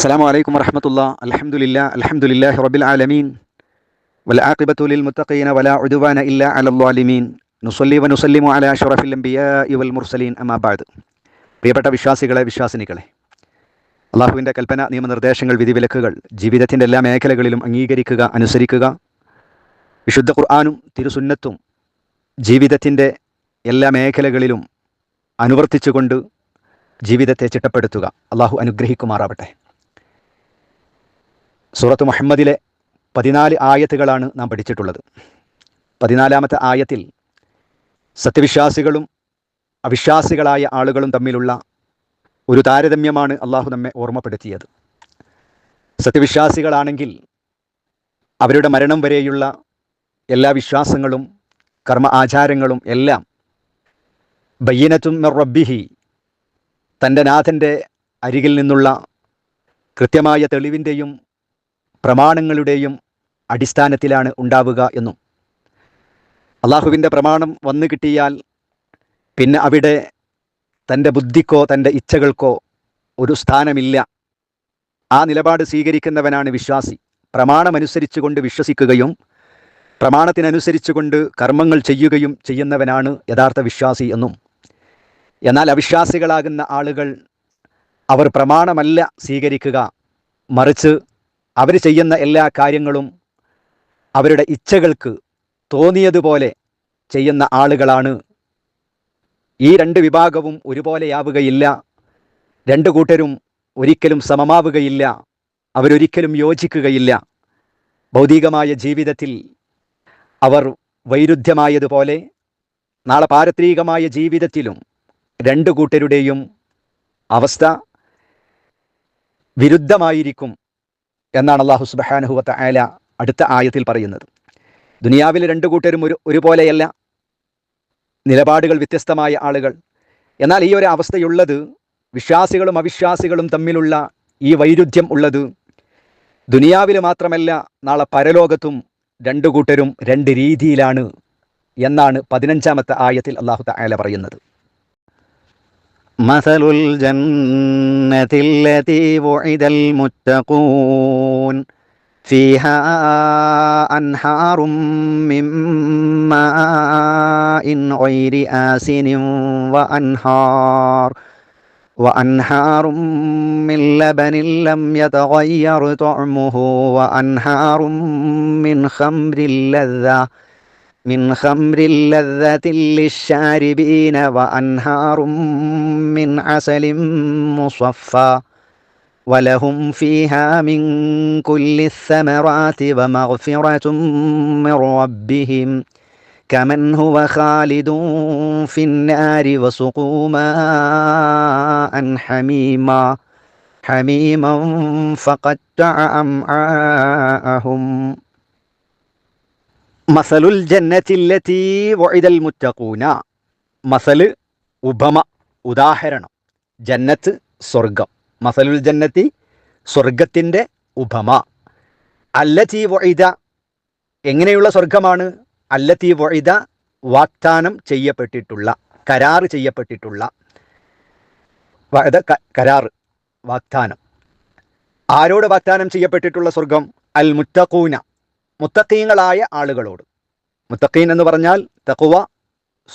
السلام عليكم ورحمة الله الحمد لله الحمد لله رب العالمين والعاقبة للمتقين ولا عدوان إلا على الظالمين نصلي ونسلم على أشرف الأنبياء والمرسلين أما بعد പ്രിയപ്പെട്ട വിശ്വാസികളെ വിശ്വാസിനികളെ അള്ളാഹുവിൻ്റെ കൽപ്പന നിയമനിർദ്ദേശങ്ങൾ വിധിവിലക്കുകൾ ജീവിതത്തിൻ്റെ എല്ലാ മേഖലകളിലും അംഗീകരിക്കുക അനുസരിക്കുക വിശുദ്ധ ഖുർആാനും തിരുസുന്നത്തും ജീവിതത്തിൻ്റെ എല്ലാ മേഖലകളിലും അനുവർത്തിച്ചുകൊണ്ട് ജീവിതത്തെ ചിട്ടപ്പെടുത്തുക അള്ളാഹു അനുഗ്രഹിക്കുമാറാവട്ടെ സൂറത്ത് മുഹമ്മദിലെ പതിനാല് ആയത്തുകളാണ് നാം പഠിച്ചിട്ടുള്ളത്. പതിനാലാമത്തെ ആയത്തിൽ സത്യവിശ്വാസികളും അവിശ്വാസികളായ ആളുകളും തമ്മിലുള്ള ഒരു താരതമ്യമാണ് അള്ളാഹു നമ്മെ ഓർമ്മപ്പെടുത്തിയത്. സത്യവിശ്വാസികളാണെങ്കിൽ അവരുടെ മരണം വരെയുള്ള എല്ലാ വിശ്വാസങ്ങളും കർമ്മ ആചാരങ്ങളും എല്ലാം ബയ്യനത്തും റബ്ബിഹി തന്റെ നാഥന്റെ അരികിൽ നിന്നുള്ള കൃത്യമായ തെളിവിന്റെയും പ്രമാണങ്ങളുടെയും അടിസ്ഥാനത്തിലാണ് ഉണ്ടാവുക എന്നും. അള്ളാഹുവിന്റെ പ്രമാണം വന്നു കിട്ടിയാൽ പിന്നെ അവിടെ തന്റെ ബുദ്ധിക്കോ തന്റെ ഇച്ഛകൾക്കോ ഒരു സ്ഥാനമില്ല. ആ നിലപാട് സ്വീകരിക്കുന്നവനാണ് വിശ്വാസി. പ്രമാണമനുസരിച്ചുകൊണ്ട് വിശ്വസിക്കുകയും പ്രമാണത്തിനനുസരിച്ചുകൊണ്ട് കർമ്മങ്ങൾ ചെയ്യുകയും ചെയ്യുന്നവനാണ് യഥാർത്ഥ വിശ്വാസി എന്നും. എന്നാൽ അവിശ്വാസികളാകുന്ന ആളുകൾ അവർ പ്രമാണമല്ല സ്വീകരിക്കുക. മറിച്ച് അവർ ചെയ്യുന്ന എല്ലാ കാര്യങ്ങളും അവരുടെ ഇച്ഛകൾക്ക് തോന്നിയതുപോലെ ചെയ്യുന്ന ആളുകളാണ്. ഈ രണ്ട് വിഭാഗവും ഒരുപോലെയാവുകയില്ല. രണ്ട് കൂട്ടരും ഒരിക്കലും സമമാവുകയില്ല. അവരൊരിക്കലും യോജിക്കുകയില്ല. ഭൗതികമായ ജീവിതത്തിൽ അവർ വൈരുദ്ധ്യമായതുപോലെ നാളെ പാരത്രികമായ ജീവിതത്തിലും രണ്ട് കൂട്ടരുടെയും അവസ്ഥ വിരുദ്ധമായിരിക്കും. എന്നാണ് അള്ളാഹു സുബാനുഹുവത്ത ആല അടുത്ത ആയത്തിൽ പറയുന്നത്. ദുനിയാവിലെ രണ്ടു കൂട്ടരും ഒരു ഒരുപോലെയല്ല. നിലപാടുകൾ വ്യത്യസ്തമായ ആളുകൾ. എന്നാൽ ഈ ഒരു അവസ്ഥയുള്ളത് വിശ്വാസികളും അവിശ്വാസികളും തമ്മിലുള്ള ഈ വൈരുദ്ധ്യം ഉള്ളത് ദുനിയാവിൽ മാത്രമല്ല നാളെ പരലോകത്തും രണ്ടു കൂട്ടരും രണ്ട് രീതിയിലാണ് എന്നാണ് പതിനഞ്ചാമത്തെ ആയത്തിൽ അള്ളാഹു തായാല പറയുന്നത്. مثل الجنة التي وعد المتقون فيها أنهار من ماء غير آسن وأنهار وأنهار من لبن لم يتغير طعمه وأنهار من خمر لذة من خمر لذة للشاربين وأنهار من عسل مصفى ولهم فيها من كل الثمرات ومغفرة من ربهم كمن هو خالد في النار وسقوا ماء حميما حميما فقطع أمعاءهم. മസലുൽ ജന്നത്തില്ലത്തി വഇദൽ മുത്തഖൂന. മസൽ ഉപമ ഉദാഹരണം. ജന്നത്ത് സ്വർഗം മസലുൽ ജന്നത്തി സ്വർഗത്തിന്റെ ഉപമ. അല്ലത്തി വഇദ എങ്ങനെയുള്ള സ്വർഗമാണ് അല്ലത്തി വഇദ വാഗ്ദാനം ചെയ്യപ്പെട്ടിട്ടുള്ള കരാറ് ചെയ്യപ്പെട്ടിട്ടുള്ള വഅദ ക- കരാറ് വാഗ്ദാനം. ആരോട് വാഗ്ദാനം ചെയ്യപ്പെട്ടിട്ടുള്ള സ്വർഗം അൽ മുത്തഖൂന. മുത്തക്കീങ്ങളായ ആളുകളോട്. മുത്തക്കീൻ എന്ന് പറഞ്ഞാൽ തക്കുവ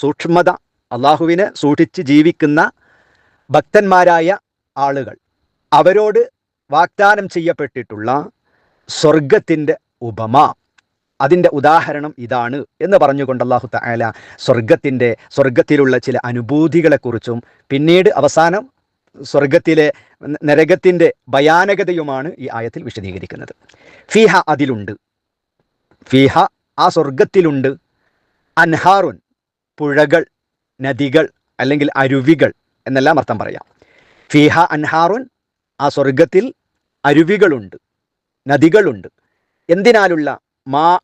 സൂക്ഷ്മത അള്ളാഹുവിനെ സൂക്ഷിച്ച് ജീവിക്കുന്ന ഭക്തന്മാരായ ആളുകൾ. അവരോട് വാഗ്ദാനം ചെയ്യപ്പെട്ടിട്ടുള്ള സ്വർഗത്തിന്റെ ഉപമ. അതിന്റെ ഉദാഹരണം ഇതാണ് എന്ന് പറഞ്ഞുകൊണ്ട് അള്ളാഹു തആല സ്വർഗത്തിന്റെ സ്വർഗത്തിലുള്ള ചില അനുഭൂതികളെക്കുറിച്ചും പിന്നീട് അവസാനം സ്വർഗത്തിലെ നരകത്തിന്റെ ഭയാനകതയുമാണ് ഈ ആയത്തിൽ വിശദീകരിക്കുന്നത്. ഫിഹ അതിലുണ്ട്. ഫിഹ ആ സ്വർഗത്തിലുണ്ട് അൻഹാറുൻ പുഴകൾ നദികൾ അല്ലെങ്കിൽ അരുവികൾ എന്നെല്ലാം അർത്ഥം പറയാം. ഫിഹ അൻഹാറുൻ ആ സ്വർഗത്തിൽ അരുവികളുണ്ട് നദികളുണ്ട്. എന്തിനാലുള്ള? മാ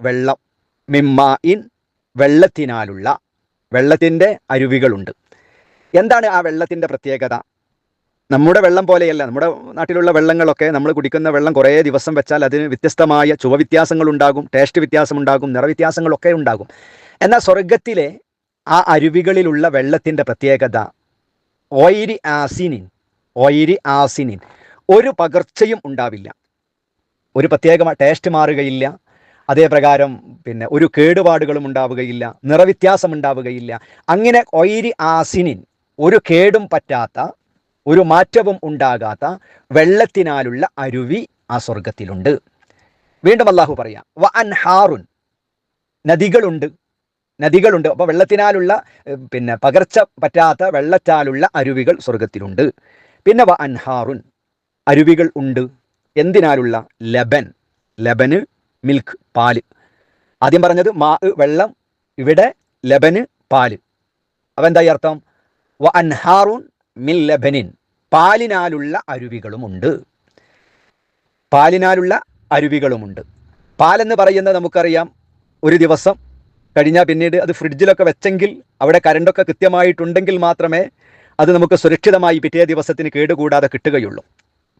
വെള്ളം. മിമ്മാ ഇൻ വെള്ളത്തിനാലുള്ള വെള്ളത്തിന്റെ അരുവികളുണ്ട്. എന്താണ് ആ വെള്ളത്തിന്റെ പ്രത്യേകത? നമ്മുടെ വെള്ളം പോലെയല്ല നമ്മുടെ നാട്ടിലുള്ള വെള്ളങ്ങളൊക്കെ നമ്മൾ കുടിക്കുന്ന വെള്ളം കുറേ ദിവസം വെച്ചാൽ അതിന് വ്യത്യസ്തമായ ചുവ വ്യത്യാസങ്ങളുണ്ടാകും ടേസ്റ്റ് വ്യത്യാസം വ്യത്യാസമുണ്ടാകും നിറവ്യത്യാസങ്ങളൊക്കെ ഉണ്ടാകും. എന്നാൽ സ്വർഗത്തിലെ ആ അരുവികളിലുള്ള വെള്ളത്തിന്റെ പ്രത്യേകത ഓയിരി ആസിനിൻ ഓയിരി ആസിനിൻ. ഒരു പകർച്ചയും ഉണ്ടാവില്ല. ഒരു പ്രത്യേക ടേസ്റ്റ് മാറുകയില്ല. അതേപ്രകാരം പിന്നെ ഒരു കേടുപാടുകളും ഉണ്ടാവുകയില്ല നിറവ്യത്യാസം ഉണ്ടാവുകയില്ല. അങ്ങനെ ഒയിരി ആസിനിൻ ഒരു കേടും പറ്റാത്ത ഒരു മാറ്റവും ഉണ്ടാകാത്ത വെള്ളത്തിനാലുള്ള അരുവി ആ സ്വർഗത്തിലുണ്ട് വീണ്ടും അള്ളാഹു പറയാം വ അൻഹാറുൻ നദികളുണ്ട് നദികളുണ്ട്. അപ്പോൾ വെള്ളത്തിനാലുള്ള പിന്നെ പകർച്ച പറ്റാത്ത വെള്ളത്താലുള്ള അരുവികൾ സ്വർഗത്തിലുണ്ട് പിന്നെ വ അൻഹാറുൻ അരുവികൾ ഉണ്ട്. എന്തിനാലുള്ള? ലബൻ. ലബന് മിൽക്ക് പാൽ. ആദ്യം പറഞ്ഞത് മാ വെള്ളം ഇവിടെ ലബന് പാൽ. അപ്പം എന്താ ഈ അർത്ഥം? വ അൻഹാറുൻ മിൽ ലബനിൻ. പാലിനാലുള്ള അരുവികളുമുണ്ട്. പാലിനാലുള്ള അരുവികളുമുണ്ട്. പാലെന്ന് പറയുന്നത് നമുക്കറിയാം ഒരു ദിവസം കഴിഞ്ഞാൽ പിന്നീട് അത് ഫ്രിഡ്ജിലൊക്കെ വെച്ചെങ്കിൽ അവിടെ കരണ്ടൊക്കെ കൃത്യമായിട്ടുണ്ടെങ്കിൽ മാത്രമേ അത് നമുക്ക് സുരക്ഷിതമായി പിറ്റേ ദിവസത്തിന് കേടുകൂടാതെ കിട്ടുകയുള്ളൂ.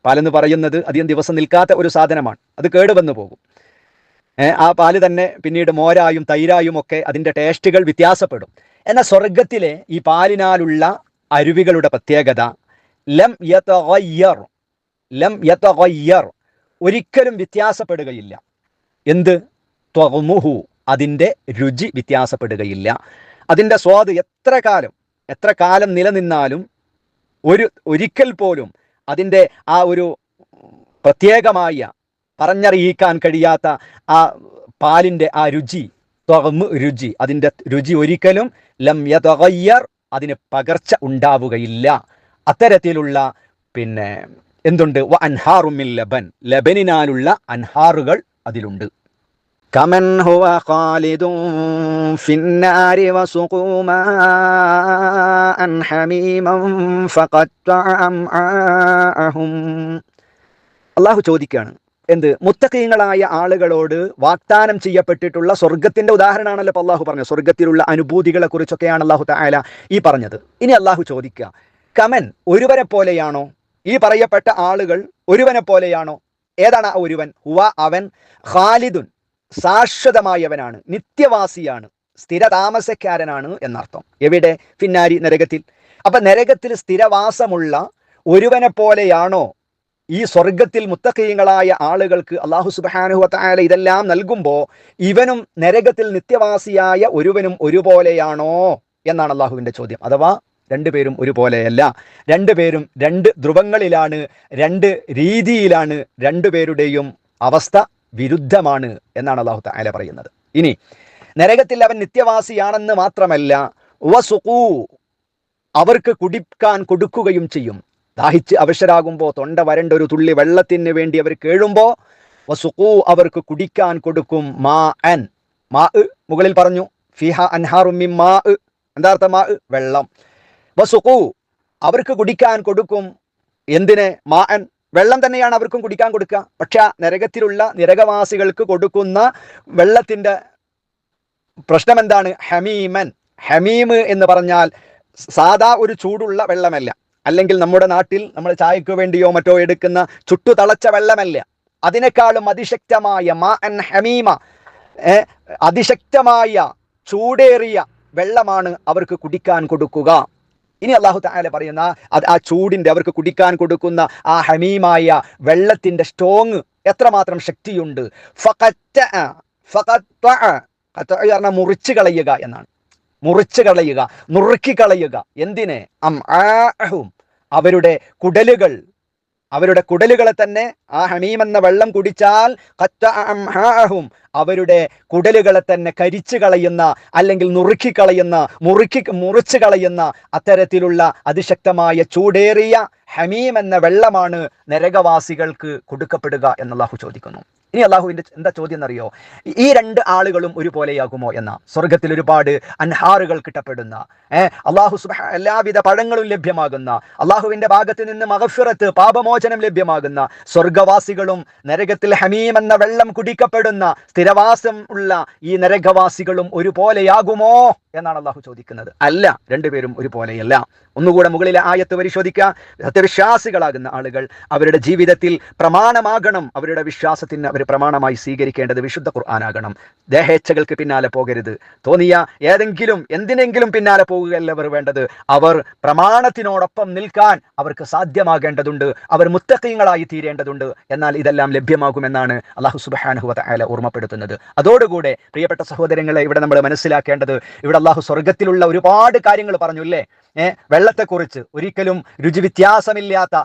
പാലെന്ന് പറയുന്നത് അധികം ദിവസം നിൽക്കാത്ത ഒരു സാധനമാണ്. അത് കേടുവന്നു പോകും. ആ പാൽ തന്നെ പിന്നീട് മോരായും തൈരായും ഒക്കെ അതിന്റെ ടേസ്റ്റുകൾ വ്യത്യാസപ്പെടും. എന്നാൽ സ്വർഗത്തിലെ ഈ പാലിനാലുള്ള അരുവികളുടെ പ്രത്യേകത ലം യതഗയ്യർ ലം യതഗയ്യർ ഒരിക്കലും വ്യത്യാസപ്പെടുകയില്ല. എന്ത്? ത്വമുഹു അതിന്റെ രുചി വ്യത്യാസപ്പെടുകയില്ല. അതിന്റെ സ്വാദ് എത്ര കാലം എത്ര കാലം നിലനിന്നാലും ഒരു ഒരിക്കൽ പോലും അതിന്റെ ആ ഒരു പ്രത്യേകമായ പറഞ്ഞറിയിക്കാൻ കഴിയാത്ത ആ പാലിന്റെ ആ രുചി ത്വമ് രുചി അതിന്റെ രുചി ഒരിക്കലും ലം യതഗയ്യർ അതിന് പകർച്ച ഉണ്ടാവുകയില്ല. അത്തരത്തിലുള്ള പിന്നെ എന്തുണ്ട്? അൻഹാറുമിൽ ലബൻ. ലബനിനാലുള്ള അൻഹാറുകൾ അതിലുണ്ട്. കമൻ ഹുവ ഖാലിദും ഫിന്നാരി അള്ളാഹു ചോദിക്കുകയാണ് എന്ത്? മുത്തക്കീങ്ങളായ ആളുകളോട് വാഗ്ദാനം ചെയ്യപ്പെട്ടിട്ടുള്ള സ്വർഗത്തിന്റെ ഉദാഹരണമാണല്ലോ ഇപ്പോൾ അള്ളാഹു പറഞ്ഞത്. സ്വർഗത്തിലുള്ള അനുഭൂതികളെ കുറിച്ചൊക്കെയാണ് അള്ളാഹു തായാല ഈ പറഞ്ഞത്. ഇനി അള്ളാഹു ചോദിക്കുക കമൻ ഒരുവനെ പോലെയാണോ? ഈ പറയപ്പെട്ട ആളുകൾ ഒരുവനെ പോലെയാണോ? ഏതാണ് ആ ഒരുവൻ? ഹുവ അവൻ ഖാലിദുൻ ശാശ്വതമായവനാണ് നിത്യവാസിയാണ് സ്ഥിരതാമസക്കാരനാണ് എന്നർത്ഥം. എവിടെ? പിന്നാരി നരകത്തിൽ. അപ്പൊ നരകത്തിൽ സ്ഥിരവാസമുള്ള ഒരുവനെ പോലെയാണോ? ഈ സ്വർഗത്തിൽ മുത്തക്കീയങ്ങളായ ആളുകൾക്ക് അള്ളാഹു സുബാനുഹത്തായാല ഇതെല്ലാം നൽകുമ്പോൾ ഇവനും നരകത്തിൽ നിത്യവാസിയായ ഒരുവനും ഒരുപോലെയാണോ? എന്നാണ് അള്ളാഹുവിന്റെ ചോദ്യം. അഥവാ രണ്ടുപേരും ഒരുപോലെയല്ല. രണ്ടുപേരും രണ്ട് ധ്രുവങ്ങളിലാണ് രണ്ട് രീതിയിലാണ് രണ്ടുപേരുടെയും അവസ്ഥ വിരുദ്ധമാണ് എന്നാണ് അള്ളാഹു താല പറയുന്നത്. ഇനി നരകത്തിൽ അവൻ നിത്യവാസിയാണെന്ന് മാത്രമല്ല ഉവസുഖൂ അവർക്ക് കുടിക്കാൻ കൊടുക്കുകയും ചെയ്യും. ദാഹിച്ച് അവശരാകുമ്പോൾ തൊണ്ട വരണ്ട ഒരു തുള്ളി വെള്ളത്തിന് വേണ്ടി അവർ കേഴുമ്പോൾ വസുഖൂ അവർക്ക് കുടിക്കാൻ കൊടുക്കും മാ അൻ. മാ മുകളിൽ പറഞ്ഞു ഫിഹ അൻഹാറുമി മാ എന്താ അർത്ഥം? മാ വെള്ളം. വസുഖൂ അവർക്ക് കുടിക്കാൻ കൊടുക്കും. എന്തിന്? മാൻ. വെള്ളം തന്നെയാണ് അവർക്കും കുടിക്കാൻ കൊടുക്കുക. പക്ഷെ നരകത്തിലുള്ള നരകവാസികൾക്ക് കൊടുക്കുന്ന വെള്ളത്തിന്റെ പ്രശ്നം എന്താണ് ഹമീമൻ. ഹമീമ് എന്ന് പറഞ്ഞാൽ സാധാ ഒരു ചൂടുള്ള വെള്ളമല്ല. അല്ലെങ്കിൽ നമ്മുടെ നാട്ടിൽ നമ്മൾ ചായക്ക് വേണ്ടിയോ മറ്റോ എടുക്കുന്ന ചുട്ടു തളച്ച വെള്ളമല്ല. അതിനേക്കാളും അതിശക്തമായ മാ ഹമീമ അതിശക്തമായ ചൂടേറിയ വെള്ളമാണ് അവർക്ക് കുടിക്കാൻ കൊടുക്കുക. ഇനി അള്ളാഹു താല പറയുന്ന അത് ആ ചൂടിന്റെ അവർക്ക് കുടിക്കാൻ കൊടുക്കുന്ന ആ ഹമീമായ വെള്ളത്തിന്റെ സ്ട്രോങ് എത്രമാത്രം ശക്തിയുണ്ട്. മുറിച്ചു കളയുക എന്നാണ്. മുറിച്ചു കളയുക നുറുക്കി കളയുക. എന്തിനെ? അവരുടെ കുടലുകൾ അവരുടെ കുടലുകളെ തന്നെ ആ ഹമീം എന്ന വെള്ളം കുടിച്ചാൽ അവരുടെ കുടലുകളെ തന്നെ കരിച്ചു കളയുന്ന അല്ലെങ്കിൽ നുറുക്കി കളയുന്ന മുറുക്കി മുറിച്ചു കളയുന്ന അത്തരത്തിലുള്ള അതിശക്തമായ ചൂടേറിയ ഹമീം എന്ന വെള്ളമാണ് നരകവാസികൾക്ക് കൊടുക്കപ്പെടുക എന്ന് അള്ളാഹു ചോദിക്കുന്നു. ഇനി അള്ളാഹുവിന്റെ എന്താ എന്നറിയോ ഈ രണ്ട് ആളുകളും ഒരുപോലെയാകുമോ എന്ന സ്വർഗത്തിൽ ഒരുപാട് അൻഹാറുകൾ കിട്ടപ്പെടുന്ന ഏഹ് അള്ളാഹു എല്ലാവിധ പഴങ്ങളും ലഭ്യമാകുന്ന അള്ളാഹുവിന്റെ ഭാഗത്ത് നിന്ന് മകഫിറത്ത് പാപമോചനം ലഭ്യമാകുന്ന സ്വർഗവാസികളും നരകത്തിൽ ഹമീം എന്ന വെള്ളം കുടിക്കപ്പെടുന്ന സ്ഥിരവാസം ഉള്ള ഈ നരകവാസികളും ഒരുപോലെയാകുമോ? എന്നാണ് അള്ളാഹു ചോദിക്കുന്നത്. അല്ല രണ്ടുപേരും ഒരുപോലെയല്ല. ഒന്നുകൂടെ മുകളിലെ ആയത്ത് പരിശോധിക്കുക. സത്യവിശ്വാസികളാകുന്ന ആളുകൾ അവരുടെ ജീവിതത്തിൽ പ്രമാണമാകണം. അവരുടെ വിശ്വാസത്തിന് അവർ പ്രമാണമായി സ്വീകരിക്കേണ്ടത് വിശുദ്ധ ഖുർആാനാകണം. ദേഹേച്ഛകൾക്ക് പിന്നാലെ പോകരുത്. തോന്നിയ ഏതെങ്കിലും എന്തിനെങ്കിലും പിന്നാലെ പോകുകയല്ല അവർ വേണ്ടത്. അവർ പ്രമാണത്തിനോടൊപ്പം നിൽക്കാൻ അവർക്ക് സാധ്യമാകേണ്ടതുണ്ട്. അവർ മുത്തക്കീങ്ങളായി തീരേണ്ടതുണ്ട്. എന്നാൽ ഇതെല്ലാം ലഭ്യമാകുമെന്നാണ് അള്ളാഹു സുബാനുഹുവ ഓർമ്മപ്പെടുത്തുന്നത്. അതോടുകൂടെ പ്രിയപ്പെട്ട സഹോദരങ്ങളെ ഇവിടെ നമ്മൾ മനസ്സിലാക്കേണ്ടത് ഇവിടെ അള്ളാഹു സ്വർഗത്തിലുള്ള ഒരുപാട് കാര്യങ്ങൾ പറഞ്ഞു അല്ലേ? ഏഹ് വെള്ളത്തെക്കുറിച്ച്. ഒരിക്കലും രുചി വ്യത്യാസമില്ലാത്ത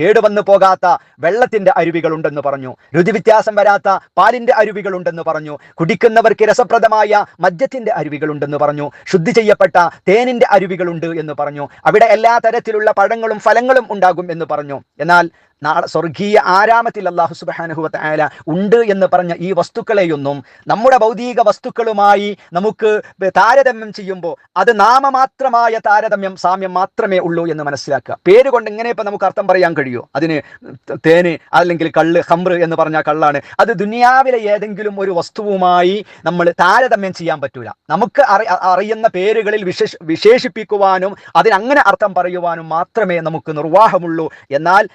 കേടുവന്നു പോകാത്ത വെള്ളത്തിന്റെ അരുവികൾ ഉണ്ടെന്ന് പറഞ്ഞു. രുചി വ്യത്യാസം വരാത്ത പാലിന്റെ അരുവികളുണ്ടെന്ന് പറഞ്ഞു. കുടിക്കുന്നവർക്ക് രസപ്രദമായ മദ്യത്തിന്റെ അരുവികൾ ഉണ്ടെന്ന് പറഞ്ഞു. ശുദ്ധി ചെയ്യപ്പെട്ട തേനിന്റെ അരുവികളുണ്ട് എന്ന് പറഞ്ഞു. അവിടെ എല്ലാ തരത്തിലുള്ള പഴങ്ങളും ഫലങ്ങളും ഉണ്ടാകും എന്ന് പറഞ്ഞു. എന്നാൽ നാളെ സ്വർഗീയ ആരാമത്തിൽ അള്ളാഹു സുബാനുഹുവത്ത് ആല ഉണ്ട് എന്ന് പറഞ്ഞ ഈ വസ്തുക്കളെയൊന്നും നമ്മുടെ ഭൗതിക വസ്തുക്കളുമായി നമുക്ക് താരതമ്യം ചെയ്യുമ്പോൾ അത് നാമമാത്രമായ താരതമ്യം സാമ്യം മാത്രമേ ഉള്ളൂ എന്ന് മനസ്സിലാക്കുക. പേര് കൊണ്ട് എങ്ങനെ ഇപ്പം നമുക്ക് അർത്ഥം പറയാൻ കഴിയുമോ അതിന് തേന് അല്ലെങ്കിൽ കള്ള് ഹംറ് എന്ന് പറഞ്ഞാൽ കള്ളാണ്. അത് ദുനിയാവിലെ ഏതെങ്കിലും ഒരു വസ്തുവുമായി നമ്മൾ താരതമ്യം ചെയ്യാൻ പറ്റൂല. നമുക്ക് അറി അറിയുന്ന പേരുകളിൽ വിശേഷ വിശേഷിപ്പിക്കുവാനും അതിനങ്ങനെ അർത്ഥം പറയുവാനും മാത്രമേ നമുക്ക് നിർവാഹമുള്ളൂ. എന്നാൽ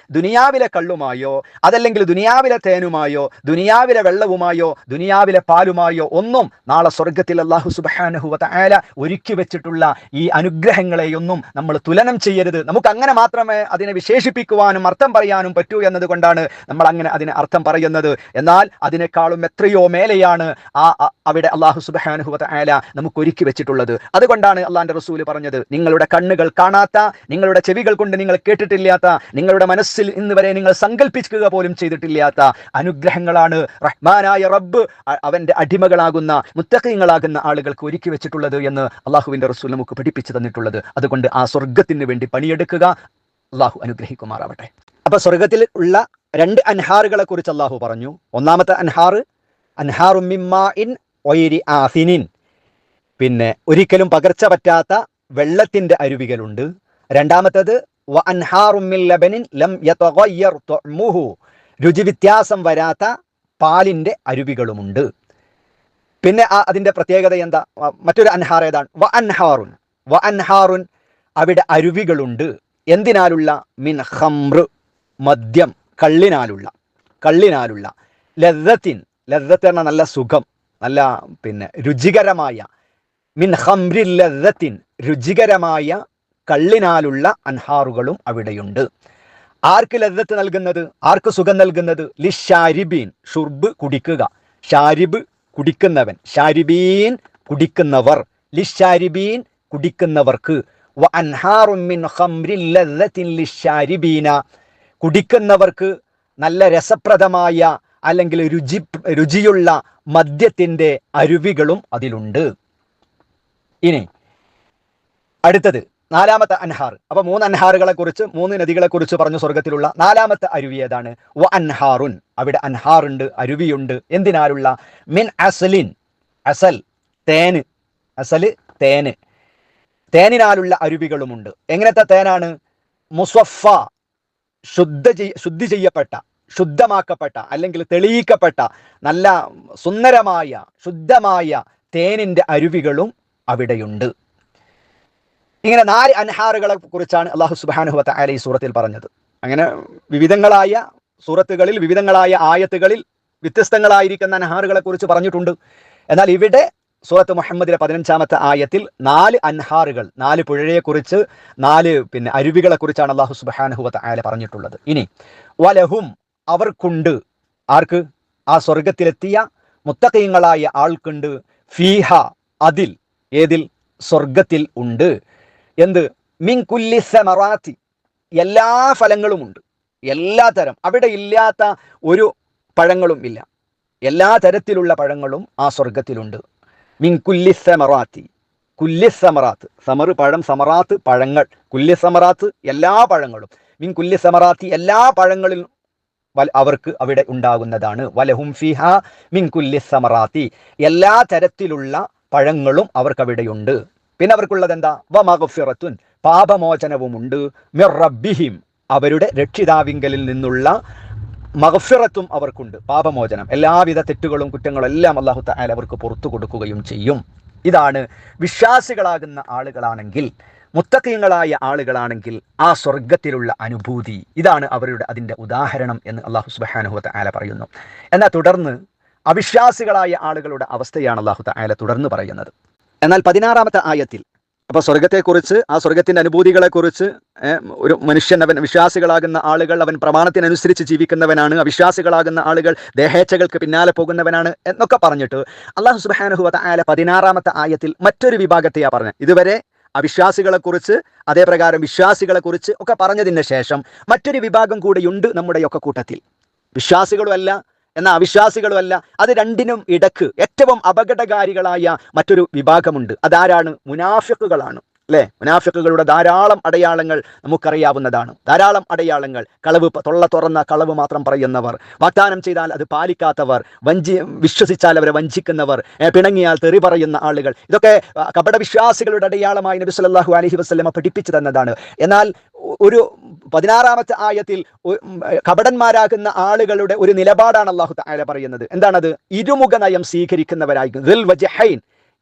ദുനിയാവിലെ കള്ളുമായോ അതല്ലെങ്കിൽ ദുനിയാവിലെ തേനുമായോ ദുനിയാവിലെ വെള്ളവുമായോ ദുനിയാവിലെ പാലുമായോ ഒന്നും നാളെ സ്വർഗത്തിൽ അള്ളാഹു സുബാനഹുവ ആല ഒരുക്കി വെച്ചിട്ടുള്ള ഈ അനുഗ്രഹങ്ങളെയൊന്നും നമ്മൾ തുലനം ചെയ്യരുത്. നമുക്ക് അങ്ങനെ മാത്രമേ അതിനെ വിശേഷിപ്പിക്കുവാനും അർത്ഥം പറയാനും പറ്റൂ എന്നതുകൊണ്ടാണ് നമ്മൾ അങ്ങനെ അതിന് അർത്ഥം പറയുന്നത്. എന്നാൽ അതിനേക്കാളും എത്രയോ മേലെയാണ് ആ അവിടെ അള്ളാഹു സുബാനുഹുവ ആല നമുക്ക് ഒരുക്കി വെച്ചിട്ടുള്ളത്. അതുകൊണ്ടാണ് അള്ളാന്റെ റസൂൽ പറഞ്ഞത് നിങ്ങളുടെ കണ്ണുകൾ കാണാത്ത നിങ്ങളുടെ ചെവികൾ കൊണ്ട് നിങ്ങൾ കേട്ടിട്ടില്ലാത്ത നിങ്ങളുടെ മനസ്സിൽ ഇന്ന് വരെ നിങ്ങൾ സങ്കല്പിക്കുക പോലും ചെയ്തിട്ടില്ലാത്ത അനുഗ്രഹങ്ങളാണ് റഹ്മാനായ റബ്ബ് അവന്റെ അടിമകളാകുന്ന മുത്തക്കയങ്ങളാകുന്ന ആളുകൾക്ക് ഒരുക്കി വെച്ചിട്ടുള്ളത് എന്ന് അള്ളാഹുവിന്റെ റസൂൽ നമുക്ക് പഠിപ്പിച്ചു തന്നിട്ടുള്ളത്. അതുകൊണ്ട് ആ സ്വർഗത്തിന് വേണ്ടി പണിയെടുക്കുക. അള്ളാഹു അനുഗ്രഹിക്കുമാറാവട്ടെ. അപ്പൊ സ്വർഗത്തിൽ ഉള്ള രണ്ട് അൻഹാറുകളെ കുറിച്ച് അള്ളാഹു പറഞ്ഞു. ഒന്നാമത്തെ അൻഹാർ അൻഹാറുമിൻ പിന്നെ ഒരിക്കലും പകർച്ച പറ്റാത്ത വെള്ളത്തിന്റെ അരുവികളുണ്ട്. രണ്ടാമത്തേത് രുചി വ്യത്യാസം വരാത്ത പാലിന്റെ അരുവികളുമുണ്ട്. പിന്നെ ആ അതിന്റെ പ്രത്യേകത എന്താ? മറ്റൊരു അൻഹാർ ഏതാണ്? വ അൻഹാറുൻ. വ അൻഹാറുൻ അവിടെ അരുവികളുണ്ട്. എന്തിനാലുള്ള? മിൻ ഹംറ് മദ്യം കള്ളിനാലുള്ള കള്ളിനാലുള്ള. ലദ്ദത്തിൻ. ലദ്ദത്ത് എന്ന നല്ല സുഖം നല്ല പിന്നെ രുചികരമായ. മിൻ ഹംറി ലദ്ദത്തിൻ. രുചികരമായ കള്ളിനാലുള്ള അൻഹാറുകളും അവിടെയുണ്ട്. ആർക്ക് ലദ്ദത്ത് നൽകുന്നത്? ആർക്ക് സുഖം നൽകുന്നത്? ലി ഷാരിബീൻ ഷുർബ് കുടിക്കുക. ഷാരിബ് കുടിക്കുന്നവൻ ഷാരിബീൻ കുടിക്കുന്നവർ. ലി ഷാരിബീൻ കുടിക്കുന്നവർക്ക്. വ അൻഹാറുമിൻ കുടിക്കുന്നവർക്ക് നല്ല രസപ്രദമായ അല്ലെങ്കിൽ രുചി രുചിയുള്ള മദ്യത്തിന്റെ അരുവികളും അതിലുണ്ട്. ഇനി അടുത്തത്. നാലാമത്തെ അൻഹാർ. അപ്പൊ മൂന്ന് അൻഹാറുകളെ കുറിച്ച് മൂന്ന് നദികളെ കുറിച്ച് പറഞ്ഞു സ്വർഗത്തിലുള്ള നാലാമത്തെ അരുവി ഏതാണ്? വ അൻഹാറുൻ. അവിടെ അൻഹാറുണ്ട് അരുവിയുണ്ട്. എന്തിനാലുള്ള? മിൻ അസലിൻ. അസൽ തേന്. അസൽ തേന്. തേനിനാലുള്ള അരുവികളുമുണ്ട്. എങ്ങനത്തെ തേനാണ്? മുസ്വഫ ശുദ്ധ ശുദ്ധി ചെയ്യപ്പെട്ട ശുദ്ധമാക്കപ്പെട്ട അല്ലെങ്കിൽ തെളിയിക്കപ്പെട്ട നല്ല സുന്ദരമായ ശുദ്ധമായ തേനിന്റെ അരുവികളും അവിടെയുണ്ട്. ഇങ്ങനെ നാല് അൻഹാറുകളെ കുറിച്ചാണ് അള്ളാഹു സുബാനുഹത്ത അല ഈ സൂറത്തിൽ പറഞ്ഞത്. അങ്ങനെ വിവിധങ്ങളായ സൂറത്തുകളിൽ വിവിധങ്ങളായ ആയത്തുകളിൽ വ്യത്യസ്തങ്ങളായിരിക്കുന്ന അൻഹാറുകളെ കുറിച്ച് പറഞ്ഞിട്ടുണ്ട്. എന്നാൽ ഇവിടെ സൂറത്ത് മുഹമ്മദിലെ പതിനഞ്ചാമത്തെ ആയത്തിൽ നാല് അൻഹാറുകൾ നാല് പുഴയെക്കുറിച്ച് നാല് പിന്നെ അരുവികളെ കുറിച്ചാണ് അള്ളാഹു സുബാനുഹുവത്ത ആല പറഞ്ഞിട്ടുള്ളത്. ഇനി വലഹും അവർക്കുണ്ട്. ആർക്ക്? ആ സ്വർഗത്തിലെത്തിയ മുത്തക്കയങ്ങളായ ആൾക്കുണ്ട്. ഫീഹ അതിൽ ഏതിൽ? സ്വർഗത്തിൽ ഉണ്ട്. എന്ത്? മിൻകുല്ലി സമറാത്തി. എല്ലാ ഫലങ്ങളുമുണ്ട്. എല്ലാ തരം. അവിടെ ഇല്ലാത്ത ഒരു പഴങ്ങളും ഇല്ല. എല്ലാ തരത്തിലുള്ള പഴങ്ങളും ആ സ്വർഗത്തിലുണ്ട് മിൻകുല്ലി സമറാത്തി. കുല്ലി സമറാത്ത്. സമർ പഴം സമറാത്ത് പഴങ്ങൾ. കുല്ലി സമറാത്ത് എല്ലാ പഴങ്ങളും. മിൻ കുല്ലി സമറാത്തി എല്ലാ പഴങ്ങളിലും അവർക്ക് അവിടെ ഉണ്ടാകുന്നതാണ്. വലഹും ഫിഹ മിൻ കുല്ലി സമറാത്തി. എല്ലാ തരത്തിലുള്ള പഴങ്ങളും അവർക്ക് അവിടെയുണ്ട്. പിന്നെ അവർക്കുള്ളത് എന്താ? വമഗഫിറത്തുൻ. പാപമോചനവുമുണ്ട്. മിർ റബ്ബിഹിം. അവരുടെ രക്ഷിതാവിങ്കലിൽ നിന്നുള്ള മഹഫിറത്തും അവർക്കുണ്ട്. പാപമോചനം. എല്ലാവിധ തെറ്റുകളും കുറ്റങ്ങളും എല്ലാം അള്ളാഹു തആല അവർക്ക് പുറത്തു കൊടുക്കുകയും ചെയ്യും. ഇതാണ് വിശ്വാസികളാകുന്ന ആളുകളാണെങ്കിൽ മുത്തക്കീങ്ങളായ ആളുകളാണെങ്കിൽ ആ സ്വർഗത്തിലുള്ള അനുഭൂതി. ഇതാണ് അവരുടെ അതിന്റെ ഉദാഹരണം എന്ന് അള്ളാഹു സുബാനുഹത്ത ആല പറയുന്നു. എന്നാൽ തുടർന്ന് അവിശ്വാസികളായ ആളുകളുടെ അവസ്ഥയാണ് അള്ളാഹു ആല തുടർന്ന് പറയുന്നത്. എന്നാൽ പതിനാറാമത്തെ ആയത്തിൽ അപ്പോൾ സ്വർഗത്തെക്കുറിച്ച് ആ സ്വർഗത്തിന്റെ അനുഭൂതികളെക്കുറിച്ച് കുറിച്ച് ഒരു മനുഷ്യൻ അവൻ വിശ്വാസികളാകുന്ന ആളുകൾ അവൻ പ്രമാണത്തിനനുസരിച്ച് ജീവിക്കുന്നവനാണ് അവിശ്വാസികളാകുന്ന ആളുകൾ ദേഹേച്ഛകൾക്ക് പിന്നാലെ പോകുന്നവനാണ് എന്നൊക്കെ പറഞ്ഞിട്ട് അള്ളാഹു സുബാനുഹുവത്ത ആല പതിനാറാമത്തെ ആയത്തിൽ മറ്റൊരു വിഭാഗത്തെയാണ് പറഞ്ഞത് ഇതുവരെ അവിശ്വാസികളെക്കുറിച്ച് അതേപ്രകാരം വിശ്വാസികളെക്കുറിച്ച് ഒക്കെ പറഞ്ഞതിന് ശേഷം മറ്റൊരു വിഭാഗം കൂടിയുണ്ട് നമ്മുടെയൊക്കെ കൂട്ടത്തിൽ. വിശ്വാസികളുമല്ല എന്നാൽ അവിശ്വാസികളുമല്ല അത് രണ്ടിനും ഇടയ്ക്ക് ഏറ്റവും അപകടകാരികളായ മറ്റൊരു വിഭാഗമുണ്ട്. അതാരാണ്? മുനാഫിക്കുകളാണ് അല്ലേ മുനാഫിക്കുകളുടെ ധാരാളം അടയാളങ്ങൾ നമുക്കറിയാവുന്നതാണ്. ധാരാളം അടയാളങ്ങൾ. കളവ് തൊള്ള തുറന്ന കളവ് മാത്രം പറയുന്നവർ. വാഗ്ദാനം ചെയ്താൽ അത് പാലിക്കാത്തവർ. വഞ്ചി വിശ്വസിച്ചാൽ അവരെ വഞ്ചിക്കുന്നവർ. പിണങ്ങിയാൽ തെറി പറയുന്ന ആളുകൾ. ഇതൊക്കെ കപടവിശ്വാസികളുടെ അടയാളമായി നബി സല്ലാഹു അലഹി വസ്ലമ പഠിപ്പിച്ചു തന്നതാണ്. എന്നാൽ ഒരു പതിനാറാമത്തെ ആയത്തിൽ കപടന്മാരാകുന്ന ആളുകളുടെ ഒരു നിലപാടാണ് അള്ളാഹു താല പറയുന്നത്. എന്താണത്? ഇരുമുഖ നയം സ്വീകരിക്കുന്നവരായിരിക്കും.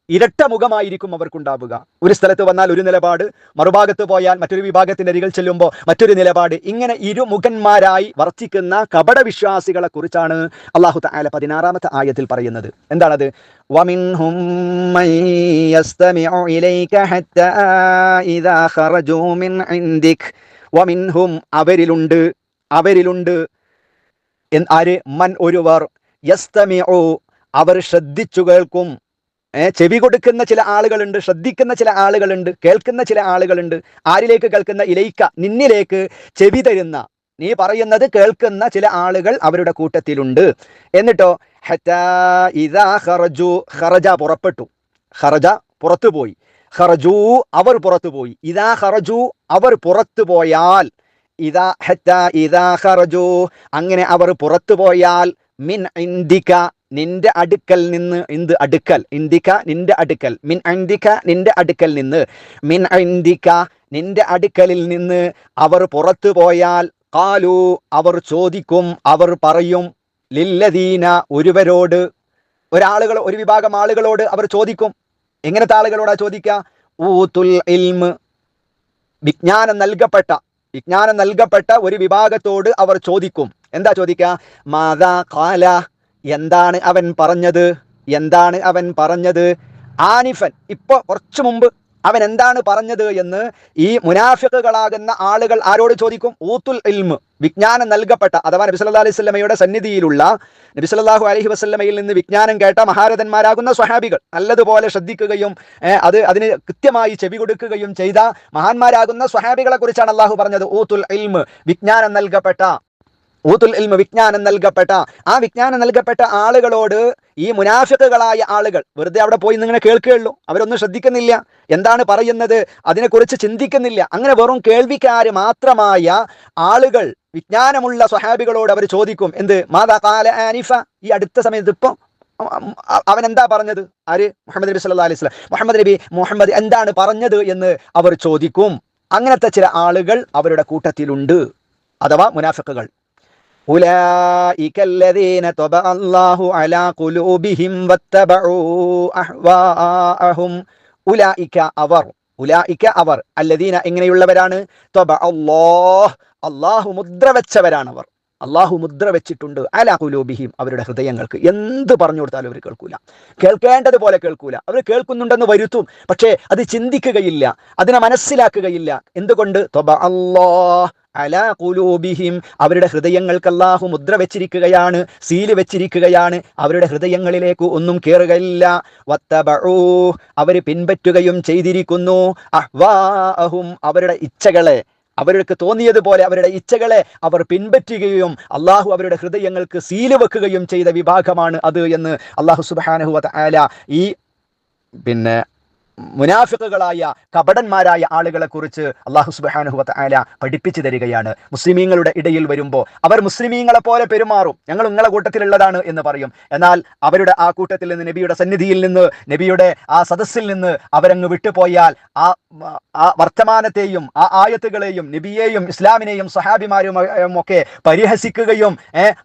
ഇരട്ട മുഖമായിരിക്കും അവർക്കുണ്ടാവുക ഒരു സ്ഥലത്ത് വന്നാൽ ഒരു നിലപാട് മറുഭാഗത്ത് പോയാൽ മറ്റൊരു വിഭാഗത്തിന്റെ അരികിൽ ചെല്ലുമ്പോൾ മറ്റൊരു നിലപാട് ഇങ്ങനെ ഇരുമുഖന്മാരായി വർത്തിക്കുന്ന കപട വിശ്വാസികളെ കുറിച്ചാണ് അള്ളാഹു താല പതിനാറാമത്തെ ആയത്തിൽ പറയുന്നത് എന്താണത് ومنهم من يستمع إليك حتى إذا خرجوا من عندك ومنهم അവരിലുണ്ട് അവരിലുണ്ട് എന്ന് ആര് മൻ ഒരുവർ യസ്തമിഉ അവർ ശ്രദ്ധിച്ചു കേൾക്കും ഏ, ചെവി കൊടുക്കുന്ന ചില ആളുകളുണ്ട് ശ്രദ്ധിക്കുന്ന ചില ആളുകളുണ്ട് കേൾക്കുന്ന ചില ആളുകളുണ്ട്. ആരിലേക്ക് കേൾക്കുന്ന ഇലയിക്ക? നിന്നിലേക്ക് ചെവി തരുന്ന നീ പറയുന്നത് കേൾക്കുന്ന ചില ആളുകൾ അവരുടെ കൂട്ടത്തിലുണ്ട്. എന്നിട്ടോ ഖറജു ഖറജ പുറപ്പെട്ടു. ഖറജ പുറത്തുപോയി. ഖറജു അവർ പുറത്തുപോയി. ഇതാ ഹറജു അവർ പുറത്തു പോയാൽ ഇതാ ഹറജു ഇതാ ഖറജു അങ്ങനെ അവർ പുറത്തു പോയാൽ മിൻ ഇന്ദിക നിന്റെ അടുക്കൽ നിന്ന് ഇന്ത് അടുക്കൽ? ഇന്ദിക നിന്റെ അടുക്കൽ. മിൻ അന്തിക്ക നിന്റെ അടുക്കൽ നിന്ന്. മിൻ അന്തിക്ക നിന്റെ അടുക്കലിൽ നിന്ന് അവർ പുറത്തു പോയാൽ കാലു അവർ ചോദിക്കും അവർ പറയും ലില്ലദീന ഒരുവരോട് ഒരാളുകൾ ഒരു വിഭാഗം ആളുകളോട് അവർ ചോദിക്കും. എങ്ങനത്തെ ആളുകളോടാ ചോദിക്കുക ഊത്തുൽ ഇൽമ് വിജ്ഞാനം നൽകപ്പെട്ട വിജ്ഞാനം നൽകപ്പെട്ട ഒരു വിഭാഗത്തോട് അവർ ചോദിക്കും. എന്താ ചോദിക്കുക മാതാ കാല എന്താണ് അവൻ പറഞ്ഞത്? എന്താണ് അവൻ പറഞ്ഞത്? ആനിഫൻ ഇപ്പൊ കുറച്ചു മുമ്പ് അവൻ എന്താണ് പറഞ്ഞത് എന്ന് ഈ മുനാഫിക്കുകളാകുന്ന ആളുകൾ ആരോട് ചോദിക്കും? ഊത്തുൽ ഇൽമ് വിജ്ഞാനം നൽകപ്പെട്ട അഥവാ നബി സല്ലല്ലാഹു അലൈഹി വസല്ലമയുടെ സന്നിധിയിലുള്ള നബി സല്ലല്ലാഹു അലൈഹി വസല്ലമയിൽ നിന്ന് വിജ്ഞാനം കേട്ട മഹാരഥന്മാരാകുന്ന സ്വഹാബികൾ നല്ലതുപോലെ ശ്രദ്ധിക്കുകയും അത് അതിന് കൃത്യമായി ചെവി കൊടുക്കുകയും ചെയ്ത മഹാന്മാരാകുന്ന സ്വഹാബികളെ കുറിച്ചാണ് അള്ളാഹു പറഞ്ഞത്. ഊത്തുൽ ഇൽമ് വിജ്ഞാനം നൽകപ്പെട്ട ഊത്തുൽ ഇൽമ വിജ്ഞാനം നൽകപ്പെട്ട ആ വിജ്ഞാനം നൽകപ്പെട്ട ആളുകളോട് ഈ മുനാഫിക്കുകളായ ആളുകൾ വെറുതെ അവിടെ പോയി നിങ്ങനെ കേൾക്കുകയുള്ളൂ. അവരൊന്നും ശ്രദ്ധിക്കുന്നില്ല. എന്താണ് പറയുന്നത്? അതിനെക്കുറിച്ച് ചിന്തിക്കുന്നില്ല. അങ്ങനെ വെറും കേൾവിക്കാര് മാത്രമായ ആളുകൾ വിജ്ഞാനമുള്ള സ്വഹാബികളോട് അവർ ചോദിക്കും എന്ത്? മാതാ കാല ആനിഫ? ഈ അടുത്ത സമയത്ത് ഇപ്പം അവൻ എന്താ പറഞ്ഞത്? ആര്? മുഹമ്മദ് നബി സല്ലാ അലൈഹി വസല്ലം. മുഹമ്മദ് നബി മുഹമ്മദ് എന്താണ് പറഞ്ഞത് എന്ന് അവർ ചോദിക്കും. അങ്ങനത്തെ ചില ആളുകൾ അവരുടെ കൂട്ടത്തിലുണ്ട്. അഥവാ മുനാഫിക്കുകൾ أولئك الذين طبع الله على قلوبهم واتبعوا أهواءهم ഉലായിക്ക അവർ ഉലായിക്ക അവർ അല്ലദീന എങ്ങനെയുള്ളവരാണ് ത്വബ അല്ലാഹ് അള്ളാഹു മുദ്ര വെച്ചവരാണ് അവർ അള്ളാഹു മുദ്ര വെച്ചിട്ടുണ്ട് അലാ കുലൂബിഹിം അവരുടെ ഹൃദയങ്ങൾക്ക് എന്ത് പറഞ്ഞു കൊടുത്താലും അവർ കേൾക്കൂല കേൾക്കേണ്ടതുപോലെ കേൾക്കൂല അവർ കേൾക്കുന്നുണ്ടെന്ന് വരുത്തും പക്ഷേ അത് ചിന്തിക്കുകയില്ല അതിനെ മനസ്സിലാക്കുകയില്ല എന്തുകൊണ്ട് ത്വബ അല്ലാഹ് അലാ കുലൂബിഹിം അവരുടെ ഹൃദയങ്ങൾക്ക് അല്ലാഹു മുദ്ര വെച്ചിരിക്കുകയാണ് സീൽ വെച്ചിരിക്കുകയാണ്. അവരുടെ ഹൃദയങ്ങളിലേക്ക് ഒന്നും കയറുകയില്ല വത്തബഊ അവർ പിൻപറ്റുകയും ചെയ്തിരിക്കുന്നു. അഹ്വാഹും അവരുടെ ഇച്ഛകളെ. അവർക്ക് തോന്നിയതുപോലെ അവരുടെ ഇച്ഛകളെ അവർ പിൻപറ്റുകയും അള്ളാഹു അവരുടെ ഹൃദയങ്ങൾക്ക് സീൽ വെക്കുകയും ചെയ്ത വിഭാഗമാണ് അത് എന്ന് അള്ളാഹു സുബ്ഹാനഹു ആല ഈ പിന്നെ മുനാഫിക്കുകളായ കപടന്മാരായ ആളുകളെ കുറിച്ച് അള്ളാഹു സുബ്ഹാനഹു വ തആല പഠിപ്പിച്ചു തരികയാണ്. മുസ്ലിമീങ്ങളുടെ ഇടയിൽ വരുമ്പോൾ അവർ മുസ്ലിമീങ്ങളെ പോലെ പെരുമാറും. ഞങ്ങൾ നിങ്ങളെ കൂട്ടത്തിലുള്ളതാണ് എന്ന് പറയും. എന്നാൽ അവരുടെ ആ കൂട്ടത്തിൽ നിന്ന് നബിയുടെ സന്നിധിയിൽ നിന്ന് നബിയുടെ ആ സദസ്സിൽ നിന്ന് അവരങ്ങ് വിട്ടുപോയാൽ ആ വർത്തമാനത്തെയും ആ ആയത്തുകളെയും നബിയെയും ഇസ്ലാമിനെയും സഹാബിമാരും ഒക്കെ പരിഹസിക്കുകയും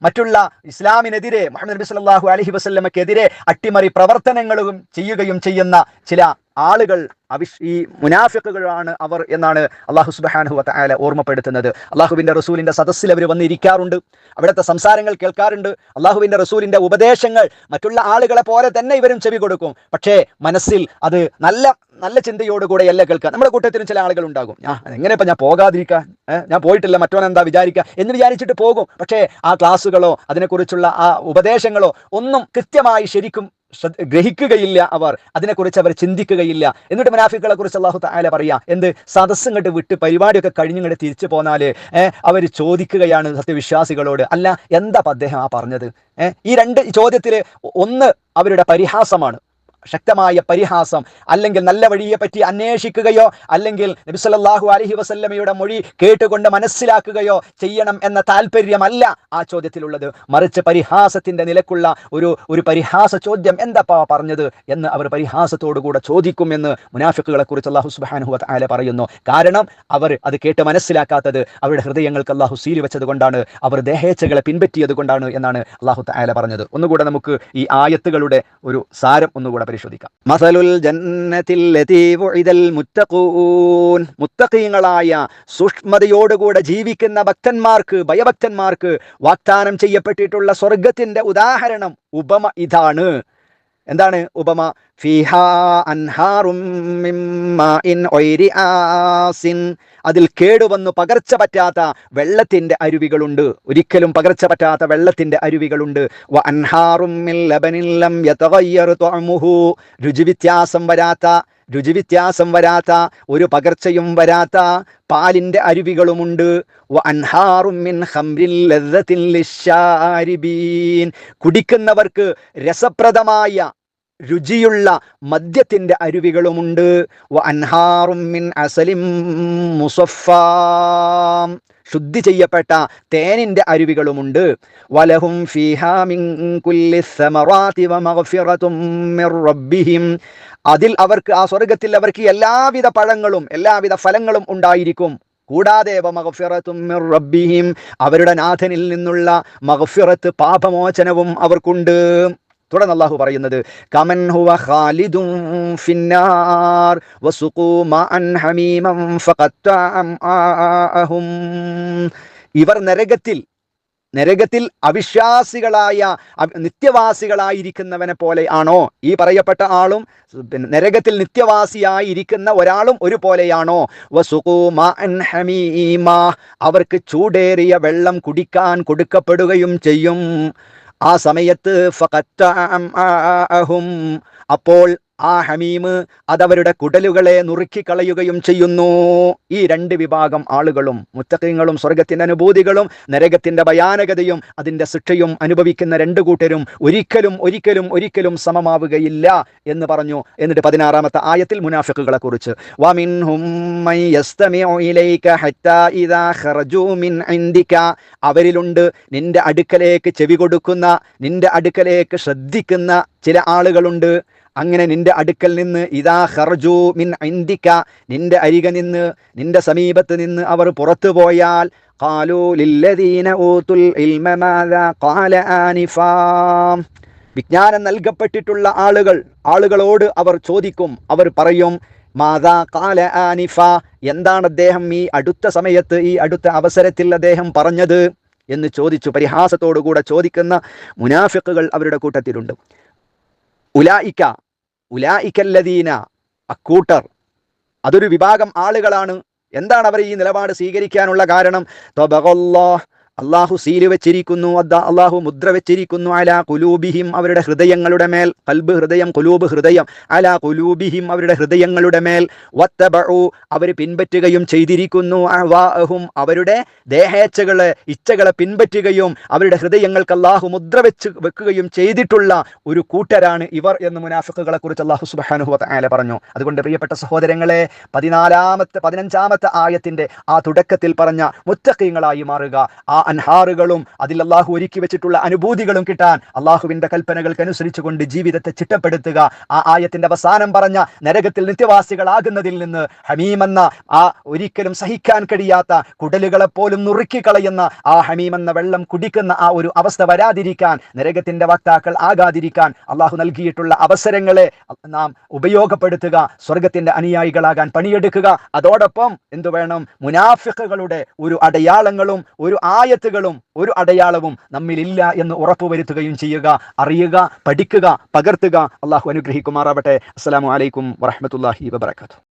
മറ്റുള്ള ഇസ്ലാമിനെതിരെ മുഹമ്മദ് നബി സല്ലല്ലാഹു അലഹി വസല്ലമക്കെതിരെ അട്ടിമറി പ്രവർത്തനങ്ങളും ചെയ്യുകയും ചെയ്യുന്ന ചില ആളുകൾ അവിഷ് ഈ മുനാഫിക്കുകളാണ് അവർ എന്നാണ് അള്ളാഹു സുബ്ഹാനഹു വതആല ഓർമ്മപ്പെടുത്തുന്നത്. അള്ളാഹുവിന്റെ റസൂലിന്റെ സദസ്സിൽ അവർ വന്നിരിക്കാറുണ്ട്. അവിടുത്തെ സംസാരങ്ങൾ കേൾക്കാറുണ്ട്. അള്ളാഹുവിന്റെ റസൂലിന്റെ ഉപദേശങ്ങൾ മറ്റുള്ള ആളുകളെ പോലെ തന്നെ ഇവരും ചെവി കൊടുക്കും. പക്ഷേ മനസ്സിൽ അത് നല്ല നല്ല ചിന്തയോടുകൂടെ അല്ല കേൾക്കുക. നമ്മുടെ കൂട്ടത്തിലും ചില ആളുകൾ ഉണ്ടാകും. ഞാൻ എങ്ങനെ ഇപ്പം ഞാൻ പോകാതിരിക്കാൻ ഞാൻ പോയിട്ടില്ല മറ്റവൻ എന്താ വിചാരിക്കുക എന്ന് വിചാരിച്ചിട്ട് പോകും. പക്ഷേ ആ ക്ലാസ്സുകളോ അതിനെക്കുറിച്ചുള്ള ആ ഉപദേശങ്ങളോ ഒന്നും കൃത്യമായി ശരിക്കും ഗ്രഹിക്കുകയില്ല അവർ. അതിനെക്കുറിച്ച് അവർ ചിന്തിക്കുകയില്ല. എന്നിട്ട് മുനാഫിക്കുകളെ കുറിച്ച് അള്ളാഹു താല പറയാ എന്ത്? സദസ്സും ഇങ്ങോട്ട് വിട്ട് പരിപാടിയൊക്കെ കഴിഞ്ഞിങ്ങോട്ട് തിരിച്ചു പോന്നാൽ അവർ ചോദിക്കുകയാണ് സത്യവിശ്വാസികളോട്. അല്ല എന്താ അദ്ദേഹം ആ പറഞ്ഞത്? ഈ രണ്ട് ചോദ്യത്തിൽ ഒന്ന് അവരുടെ പരിഹാസമാണ്. ശക്തമായ പരിഹാസം അല്ലെങ്കിൽ നല്ല വഴിയെ പറ്റി അന്വേഷിക്കുകയോ അല്ലെങ്കിൽ നബിസലല്ലാഹു അലഹി വസല്ലമയുടെ മൊഴി കേട്ടുകൊണ്ട് മനസ്സിലാക്കുകയോ ചെയ്യണം എന്ന താല്പര്യമല്ല ആ ചോദ്യത്തിലുള്ളത്. മറിച്ച് പരിഹാസത്തിന്റെ നിലക്കുള്ള ഒരു ഒരു പരിഹാസ ചോദ്യം എന്താപ്പാ പറഞ്ഞത് എന്ന് അവർ പരിഹാസത്തോടുകൂടെ ചോദിക്കുമെന്ന് മുനാഫിക്കുകളെ കുറിച്ച് അള്ളാഹു സുബാനുഹു ആല പറയുന്നു. കാരണം അവർ അത് കേട്ട് മനസ്സിലാക്കാത്തത് അവരുടെ ഹൃദയങ്ങൾക്ക് അള്ളാഹു സീലി വെച്ചത് കൊണ്ടാണ് അവർ ദേഹേച്ഛകളെ പിൻപറ്റിയത് കൊണ്ടാണ് എന്നാണ് അള്ളാഹു ആല പറഞ്ഞത്. ഒന്നുകൂടെ നമുക്ക് ഈ ആയത്തുകളുടെ ഒരു സാരം ഒന്നുകൂടെ പരിശോധിക്കാം. മസലുൽ മുത്തഖൂൻ. മുത്തഖീങ്ങളായ സൂക്ഷ്മതയോടുകൂടെ ജീവിക്കുന്ന ഭക്തന്മാർക്ക് ഭയഭക്തന്മാർക്ക് വാഗ്ദാനം ചെയ്യപ്പെട്ടിട്ടുള്ള സ്വർഗത്തിന്റെ ഉദാഹരണം ഉപമ ഇതാണ്. എന്താണ് ഉപമ? ഫിഹ അൻഹാറും അതിൽ കേടുവന്നു പകർച്ച പറ്റാത്ത വെള്ളത്തിന്റെ അരുവികളുണ്ട്. ഒരിക്കലും പകർച്ച പറ്റാത്ത വെള്ളത്തിന്റെ അരുവികളുണ്ട്. രുചി വ്യത്യാസം വരാത്ത രുചി വ്യത്യാസം വരാത്ത ഒരു പകർച്ചയും വരാത്ത പാലിന്റെ അരുവികളുമുണ്ട്. കുടിക്കുന്നവർക്ക് രസപ്രദമായ രുചിയുള്ള മദ്യത്തിന്റെ അരുവികളുമുണ്ട്. അൻഹാറും മിൻ അസലിം മുസഫാം ശുദ്ധി ചെയ്യപ്പെട്ട തേനിന്റെ അരുവികളുമുണ്ട്. വലഹും റബ്ബിഹിം. അതിൽ അവർക്ക് ആ സ്വർഗത്തിൽ അവർക്ക് എല്ലാവിധ പഴങ്ങളും എല്ലാവിധ ഫലങ്ങളും ഉണ്ടായിരിക്കും. കൂടാതെ റബ്ബിഹിം അവരുടെ നാഥനിൽ നിന്നുള്ള മഹഫിറത്ത് പാപമോചനവും അവർക്കുണ്ട്. തുടർന്ന് അള്ളാഹു പറയുന്നത് കമൻ ഹുവ ഖാലിദും ഫിന്നാർ ഇവർ നരകത്തിൽ നരകത്തിൽ അവിശ്വാസികളായ നിത്യവാസികളായിരിക്കുന്നവനെ പോലെ ആണോ ഈ പറയപ്പെട്ട ആളും? പിന്നെ നരകത്തിൽ നിത്യവാസിയായിരിക്കുന്ന ഒരാളും ഒരുപോലെയാണോ പോലെയാണോ? അവർക്ക് ചൂടേറിയ വെള്ളം കുടിക്കാൻ കൊടുക്കപ്പെടുകയും ചെയ്യും. ആ സമയത്ത് അപ്പോൾ ആ ഹമീമ് അതവരുടെ കുടലുകളെ നുറുക്കിക്കളയുകയും ചെയ്യുന്നു. ഈ രണ്ട് വിഭാഗം ആളുകളും മുത്തക്കങ്ങളും സ്വർഗത്തിന്റെ അനുഭൂതികളും നരകത്തിന്റെ ഭയാനകതയും അതിന്റെ ശിക്ഷയും അനുഭവിക്കുന്ന രണ്ട് കൂട്ടരും ഒരിക്കലും ഒരിക്കലും ഒരിക്കലും സമമാവുകയില്ല എന്ന് പറഞ്ഞു. എന്നിട്ട് പതിനാറാമത്തെ ആയത്തിൽ മുനാഫിക്കുകളെ കുറിച്ച്. അവരിലുണ്ട് നിന്റെ അടുക്കലേക്ക് ചെവി കൊടുക്കുന്ന നിന്റെ അടുക്കലേക്ക് ശ്രദ്ധിക്കുന്ന ചില ആളുകളുണ്ട്. അങ്ങനെ നിന്റെ അടുക്കൽ നിന്ന് ഇതാ ഹർജു മിൻ ഇന്ദിക്ക നിന്റെ അരിക നിന്ന് നിന്റെ സമീപത്ത് നിന്ന് അവർ പുറത്തു പോയാൽ വിജ്ഞാനം നൽകപ്പെട്ടിട്ടുള്ള ആളുകൾ ആളുകളോട് അവർ ചോദിക്കും അവർ പറയും മാതാ കാല ആനിഫ എന്താണ് അദ്ദേഹം ഈ അടുത്ത സമയത്ത് ഈ അടുത്ത അവസരത്തിൽ അദ്ദേഹം പറഞ്ഞത് എന്ന് ചോദിച്ചു. പരിഹാസത്തോടുകൂടെ ചോദിക്കുന്ന മുനാഫിക്കുകൾ അവരുടെ കൂട്ടത്തിലുണ്ട്. ഉലായിക്ക ഉലായിക്കല്ലദീന അക്കൂട്ടർ. അതൊരു വിഭാഗം ആളുകളാണ്. എന്താണ് അവർ ഈ നിലപാട് സ്വീകരിക്കാനുള്ള കാരണം? അള്ളാഹു സീൽ വെച്ചിരിക്കുന്നു അദ്ദ അള്ളാഹു മുദ്ര വെച്ചിരിക്കുന്നു അല കുലൂബിഹിം അവരുടെ ഹൃദയങ്ങളുടെ മേൽ കൽബ് ഹൃദയം കുലൂബ് ഹൃദയം അല കുലൂബിഹിം അവരുടെ ഹൃദയങ്ങളുടെ മേൽ വത്തബഉ അവർ പിൻപറ്റുകയും ചെയ്തിരിക്കുന്നു അഹ്വാഅഹും അവരുടെ ദേഹേച്ഛകളെ ഇച്ഛകളെ പിൻപറ്റുകയും അവരുടെ ഹൃദയങ്ങൾക്ക് അള്ളാഹു മുദ്ര വെച്ച് വെക്കുകയും ചെയ്തിട്ടുള്ള ഒരു കൂട്ടരാണ് ഇവർ എന്ന് മുനാഫിക്കുകളെ കുറിച്ച് അള്ളാഹു സുബാനുഹു അല പറഞ്ഞു. അതുകൊണ്ട് പ്രിയപ്പെട്ട സഹോദരങ്ങളെ പതിനാലാമത്തെ പതിനഞ്ചാമത്തെ ആയത്തിന്റെ ആ തുടക്കത്തിൽ പറഞ്ഞ മുത്തക്കീങ്ങളായി മാറുക. ആ അൻഹാറുകളും അതിൽ അള്ളാഹു ഒരുക്കി വെച്ചിട്ടുള്ള അനുഭൂതികളും കിട്ടാൻ അള്ളാഹുവിന്റെ കൽപ്പനകൾക്കനുസരിച്ചുകൊണ്ട് ജീവിതത്തെ ചിട്ടപ്പെടുത്തുക. ആ ആയത്തിന്റെ അവസാനം പറഞ്ഞ നരകത്തിൽ നിത്യവാസികളാകുന്നതിൽ നിന്ന് ഹമീമെന്ന ആ ഒരിക്കലും സഹിക്കാൻ കഴിയാത്ത കുടലുകളെ പോലും നുറുക്കിക്കളയുന്ന ആ ഹമീമെന്ന വെള്ളം കുടിക്കുന്ന ആ ഒരു അവസ്ഥ വരാതിരിക്കാൻ നരകത്തിന്റെ വക്താക്കൾ ആകാതിരിക്കാൻ അള്ളാഹു നൽകിയിട്ടുള്ള അവസരങ്ങളെ നാം ഉപയോഗപ്പെടുത്തുക സ്വർഗത്തിന്റെ അനുയായികളാകാൻ പണിയെടുക്കുക. അതോടൊപ്പം എന്തുവേണം? മുനാഫിക്കുകളുടെ ഒരു അടയാളങ്ങളും ഒരു ആയത്തുകളും ഒരു അടയാളവും നമ്മിലില്ല എന്ന് ഉറപ്പുവരുത്തുകയും ചെയ്യുക അറിയുക പഠിക്കുക പകർത്തുക. അള്ളാഹു അനുഗ്രഹിക്കുമാറാവട്ടെ. അസ്സാം വലൈക്കും വറഹമത്തല്ലാഹി വബർക്കാത്തു